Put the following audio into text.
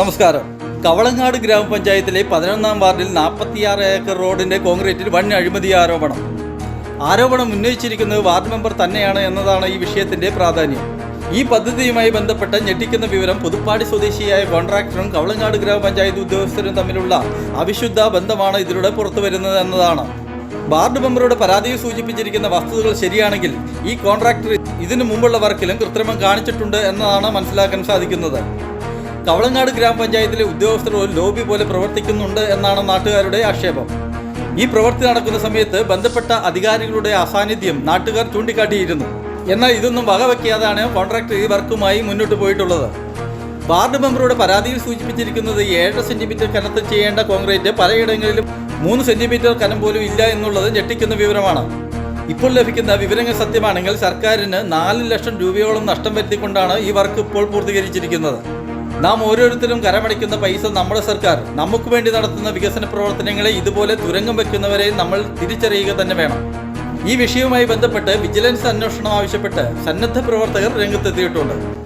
നമസ്കാരം. കവളങ്ങാട് ഗ്രാമപഞ്ചായത്തിലെ പതിനൊന്നാം വാർഡിൽ നാൽപ്പത്തിയാറ് ഏക്കർ റോഡിന്റെ കോൺക്രീറ്റിൽ വൻ അഴിമതി ആരോപണം. ആരോപണം ഉന്നയിച്ചിരിക്കുന്നത് വാർഡ് മെമ്പർ തന്നെയാണ് എന്നതാണ് ഈ വിഷയത്തിന്റെ പ്രാധാന്യം. ഈ പദ്ധതിയുമായി ബന്ധപ്പെട്ട ഞെട്ടിക്കുന്ന വിവരം പുതുപ്പാടി സ്വദേശിയായ കോൺട്രാക്ടറും കവളങ്ങാട് ഗ്രാമപഞ്ചായത്ത് ഉദ്യോഗസ്ഥരും തമ്മിലുള്ള അവിശുദ്ധ ബന്ധമാണ് ഇതിലൂടെ പുറത്തു വരുന്നത് എന്നതാണ്. വാർഡ് മെമ്പറുടെ പരാതിയിൽ സൂചിപ്പിച്ചിരിക്കുന്ന വസ്തുതകൾ ശരിയാണെങ്കിൽ ഈ കോൺട്രാക്ടർ ഇതിനു മുമ്പുള്ള വർക്കിലും കൃത്രിമം കാണിച്ചിട്ടുണ്ട് എന്നതാണ് മനസ്സിലാക്കാൻ സാധിക്കുന്നത്. കവളങ്ങാട് ഗ്രാമപഞ്ചായത്തിലെ ഉദ്യോഗസ്ഥർ ഒരു ലോബി പോലെ പ്രവർത്തിക്കുന്നുണ്ട് എന്നാണ് നാട്ടുകാരുടെ ആക്ഷേപം. ഈ പ്രവൃത്തി നടക്കുന്ന സമയത്ത് ബന്ധപ്പെട്ട അധികാരികളുടെ അസാന്നിധ്യം നാട്ടുകാർ ചൂണ്ടിക്കാട്ടിയിരുന്നു. എന്നാൽ ഇതൊന്നും വകവെക്കാതെയാണ് കോൺട്രാക്ടർ ഈ വർക്കുമായി മുന്നോട്ട് പോയിട്ടുള്ളത്. വാർഡ് മെമ്പറുടെ പരാതിയിൽ സൂചിപ്പിച്ചിരിക്കുന്നത് ഏഴര സെന്റിമീറ്റർ കനത്ത് ചെയ്യേണ്ട കോൺക്രീറ്റ് പലയിടങ്ങളിലും മൂന്ന് സെന്റിമീറ്റർ കനം പോലും ഇല്ല എന്നുള്ളത് ഞെട്ടിക്കുന്ന വിവരമാണ്. ഇപ്പോൾ ലഭിക്കുന്ന വിവരങ്ങൾ സത്യമാണെങ്കിൽ സർക്കാരിന് നാല് ലക്ഷം രൂപയോളം നഷ്ടം വരുത്തിക്കൊണ്ടാണ് ഈ വർക്ക് ഇപ്പോൾ പൂർത്തീകരിച്ചിരിക്കുന്നത്. നാം ഓരോരുത്തരും കരമടയ്ക്കുന്ന പൈസ നമ്മുടെ സർക്കാർ. നമുക്ക് വേണ്ടി നടത്തുന്ന വികസന പ്രവർത്തനങ്ങളെ ഇതുപോലെ തുരങ്കം വെക്കുന്നവരെ നമ്മൾ തിരിച്ചറിയുക തന്നെ വേണം. ഈ വിഷയവുമായി ബന്ധപ്പെട്ട് വിജിലൻസ് അന്വേഷണം ആവശ്യപ്പെട്ട് സന്നദ്ധ പ്രവർത്തകർ രംഗത്തെത്തിയിട്ടുണ്ട്.